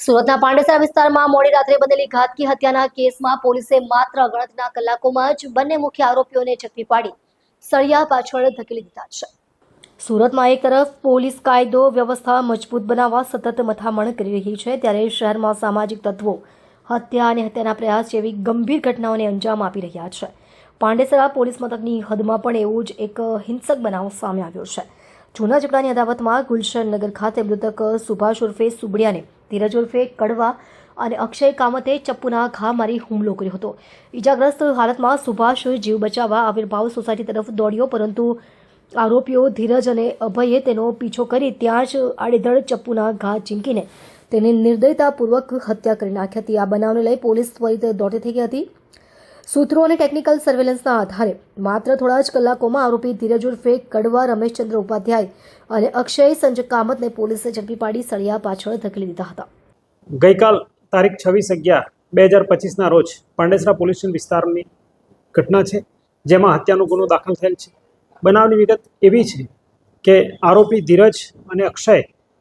સુરતના પાંડેસરા વિસ્તારમાં મોડી રાત્રે બનેલી ઘાતકી હત્યાના કેસમાં પોલીસે માત્ર ગણતરીના કલાકોમાં જ બંને મુખ્ય આરોપીઓને ઝડપી પાડી. સળિયા પાછળ ધકેલી દીધા છે. સુરતમાં એક તરફ પોલીસ કાયદો વ્યવસ્થા મજબૂત બનાવવા સતત મથામણ કરી રહી છે, ત્યારે શહેરમાં સામાજિક તત્વો હત્યા અને હત્યાના પ્રયાસ જેવી ગંભીર ઘટનાઓને અંજામ આપી રહ્યા છે. પાંડેસરા પોલીસ મથકની હદમાં પણ એવું જ એક હિંસક બનાવ સામે આવ્યો છે. જૂના ઝઘડાની અદાવતમાં ગુલશન નગર ખાતે મૃતક સુભાષ ઉર્ફે સુબડિયાને ધીરજ ઉર્ફે કડવા અને અક્ષય કામતે ચપ્પુના ઘા મારી હુમલો કર્યો હતો. ઈજાગ્રસ્ત હાલતમાં સુભાષ જીવ બચાવવા આવિર્ભાવ સોસાયટી તરફ દોડ્યો, પરંતુ આરોપીઓ ધીરજ અને અભયે તેનો પીછો કરી ત્યાં જ આડેધડ ચપ્પુના ઘા ઝીંકીને તેની નિર્દયતાપૂર્વક હત્યા કરી નાખી હતી આ બનાવને લઈ પોલીસ ત્વરિત દોડતી થઈ ગઈ હતી. સૂત્રો અને ટેકનિકલ સર્વેલન્સના આધારે માત્ર થોડા જ કલાકોમાં આરોપી ધીરજ ઉર્ફે કડવા, રમેશચંદ્ર ઉપાધ્યાય અને અક્ષય સંજય કામતને પોલીસે ઝડપી પાડી સળિયા પાછળ ધકેલી દીધા હતા. ગઈકાલ તારીખ છવ્વીસ અગિયાર બે હજાર પચીસના રોજ પાંડેસરા પોલીસ વિસ્તારની ઘટના છે, જેમાં હત્યાનો ગુનો દાખલ થયેલ છે. બનાવની વિગત એવી છે કે આરોપી ધીરજ અને અક્ષય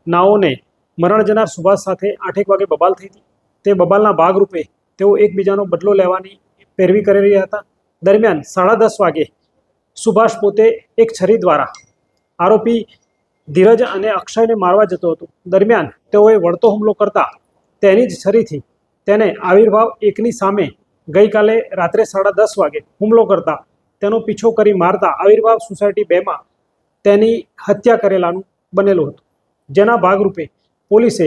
નાઓને મરણ જનાર સુભાષ સાથે આઠેક વાગે બબાલ થઈ હતી. તે બબાલના ભાગરૂપે તેઓ એકબીજાનો બદલો લેવાની પેરવી કરી રહ્યા હતા. દરમિયાન સાડા દસ વાગે સુભાષ પોતે એક છરી દ્વારા આરોપી ધીરજ અને અક્ષયને મારવા જતો હતો. દરમિયાન તેઓએ વળતો હુમલો કરતા તેની જ છરીથી તેને આવિર્ભાવ એકની સામે ગઈકાલે રાત્રે સાડા દસ વાગે હુમલો કરતા તેનો પીછો કરી મારતા આવિર્ભાવ સોસાયટી બેમાં તેની હત્યા કરેલાનું બનેલું હતું. જેના ભાગરૂપે પોલીસે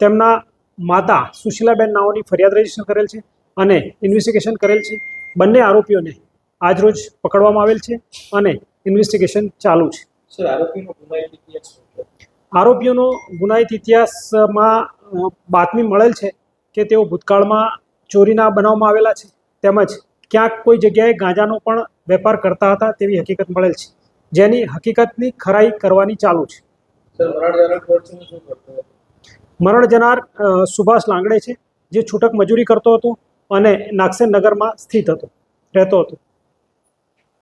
તેમના માતા સુશીલાબેન નાઓની ફરિયાદ રજિસ્ટર કરેલ છે. અને ઇન્વેસ્ટિગેશન કરેલ છે. બંને આરોપીઓને આજરોજ પકડવામાં આવેલ છે અને ઇન્વેસ્ટિગેશન ચાલુ છે. આરોપીઓનો ગુનાહિત ઇતિહાસમાં બાતમી મળેલ છે કે તેઓ ભૂતકાળમાં ચોરીના બનાવમાં આવેલા છે. તેમજ ક્યાંક કોઈ જગ્યાએ ગાંજાનો પણ વેપાર કરતા હતા તેવી હકીકત મળેલ છે. જેની હકીકતની ખરાઈ કરવાની ચાલુ છે. મરણ જનાર સુભાષ લાંગડે છે જે છૂટક મજૂરી કરતો હતો. અને નાગસેન નગરમાં સ્થિત હતો રહેતો હતો.